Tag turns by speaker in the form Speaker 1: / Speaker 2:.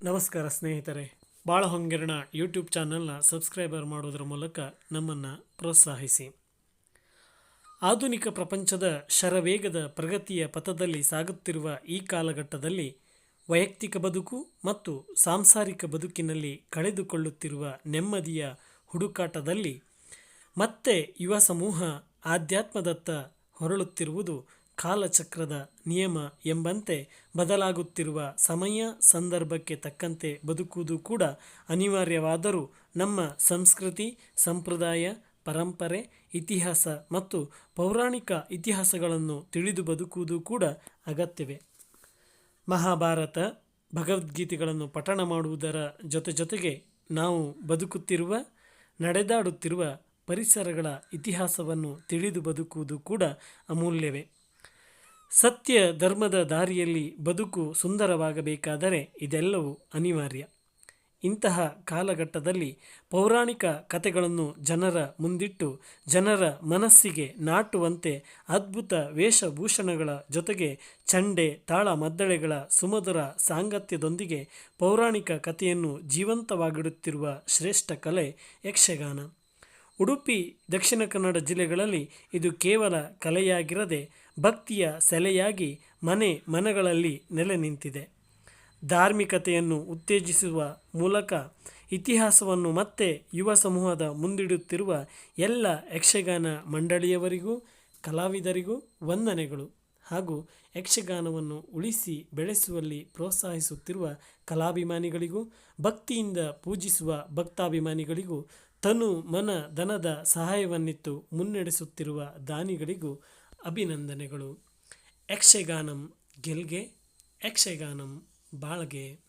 Speaker 1: ನಮಸ್ಕಾರ ಸ್ನೇಹಿತರೆ. ಬಾಳ ಹೊಂಗೆರಣ ಯೂಟ್ಯೂಬ್ ಚಾನಲ್ನ ಸಬ್ಸ್ಕ್ರೈಬರ್ ಮಾಡೋದರ ಮೂಲಕ ನಮ್ಮನ್ನು ಪ್ರೋತ್ಸಾಹಿಸಿ. ಆಧುನಿಕ ಪ್ರಪಂಚದ ಶರವೇಗದ ಪ್ರಗತಿಯ ಪಥದಲ್ಲಿ ಸಾಗುತ್ತಿರುವ ಈ ಕಾಲಘಟ್ಟದಲ್ಲಿ ವೈಯಕ್ತಿಕ ಬದುಕು ಮತ್ತು ಸಾಂಸಾರಿಕ ಬದುಕಿನಲ್ಲಿ ಕಳೆದುಕೊಳ್ಳುತ್ತಿರುವ ನೆಮ್ಮದಿಯ ಹುಡುಕಾಟದಲ್ಲಿ ಮತ್ತೆ ಯುವ ಸಮೂಹ ಆಧ್ಯಾತ್ಮದತ್ತ ಹೊರಳುತ್ತಿರುವುದು ಕಾಲಚಕ್ರದ ನಿಯಮ ಎಂಬಂತೆ ಬದಲಾಗುತ್ತಿರುವ ಸಮಯ ಸಂದರ್ಭಕ್ಕೆ ತಕ್ಕಂತೆ ಬದುಕುವುದು ಕೂಡ ಅನಿವಾರ್ಯವಾದರೂ ನಮ್ಮ ಸಂಸ್ಕೃತಿ, ಸಂಪ್ರದಾಯ, ಪರಂಪರೆ, ಇತಿಹಾಸ ಮತ್ತು ಪೌರಾಣಿಕ ಇತಿಹಾಸಗಳನ್ನು ತಿಳಿದು ಬದುಕುವುದು ಕೂಡ ಅಗತ್ಯವೇ. ಮಹಾಭಾರತ, ಭಗವದ್ಗೀತೆಗಳನ್ನು ಪಠಣ ಮಾಡುವುದರ ಜೊತೆ ಜೊತೆಗೆ ನಾವು ಬದುಕುತ್ತಿರುವ, ನಡೆದಾಡುತ್ತಿರುವ ಪರಿಸರಗಳ ಇತಿಹಾಸವನ್ನು ತಿಳಿದು ಬದುಕುವುದು ಕೂಡ ಅಮೂಲ್ಯವೇ. ಸತ್ಯ ಧರ್ಮದ ದಾರಿಯಲ್ಲಿ ಬದುಕು ಸುಂದರವಾಗಬೇಕಾದರೆ ಇದೆಲ್ಲವೂ ಅನಿವಾರ್ಯ. ಇಂತಹ ಕಾಲಘಟ್ಟದಲ್ಲಿ ಪೌರಾಣಿಕ ಕಥೆಗಳನ್ನು ಜನರ ಮುಂದಿಟ್ಟು ಜನರ ಮನಸ್ಸಿಗೆ ನಾಟುವಂತೆ ಅದ್ಭುತ ವೇಷಭೂಷಣಗಳ ಜೊತೆಗೆ ಚಂಡೆ, ತಾಳ ಮದ್ದಳೆಗಳ ಸುಮಧುರ ಸಾಂಗತ್ಯದೊಂದಿಗೆ ಪೌರಾಣಿಕ ಕಥೆಯನ್ನು ಜೀವಂತವಾಗಿಡುತ್ತಿರುವ ಶ್ರೇಷ್ಠ ಕಲೆ ಯಕ್ಷಗಾನ. ಉಡುಪಿ, ದಕ್ಷಿಣ ಕನ್ನಡ ಜಿಲ್ಲೆಗಳಲ್ಲಿ ಇದು ಕೇವಲ ಕಲೆಯಾಗಿರದೆ ಭಕ್ತಿಯ ಸೆಲೆಯಾಗಿ ಮನೆ ಮನಗಳಲ್ಲಿ ನೆಲೆ ನಿಂತಿದೆ. ಧಾರ್ಮಿಕತೆಯನ್ನು ಉತ್ತೇಜಿಸುವ ಮೂಲಕ ಇತಿಹಾಸವನ್ನು ಮತ್ತೆ ಯುವ ಸಮೂಹದ ಮುಂದಿಡುತ್ತಿರುವ ಎಲ್ಲ ಯಕ್ಷಗಾನ ಮಂಡಳಿಯವರಿಗೂ, ಕಲಾವಿದರಿಗೂ ವಂದನೆಗಳು. ಹಾಗೂ ಯಕ್ಷಗಾನವನ್ನು ಉಳಿಸಿ ಬೆಳೆಸುವಲ್ಲಿ ಪ್ರೋತ್ಸಾಹಿಸುತ್ತಿರುವ ಕಲಾಭಿಮಾನಿಗಳಿಗೂ, ಭಕ್ತಿಯಿಂದ ಪೂಜಿಸುವ ಭಕ್ತಾಭಿಮಾನಿಗಳಿಗೂ ತನು ಮನ ಧನದ ಸಹಾಯವನ್ನಿತ್ತು ಮುನ್ನಡೆಸುತ್ತಿರುವ ದಾನಿಗಳಿಗೂ ಅಭಿನಂದನೆಗಳು. ಯಕ್ಷಗಾನಂ ಗೆಲ್ಗೆ ಯಕ್ಷಗಾನಂ ಬಾಳ್ಗೆ.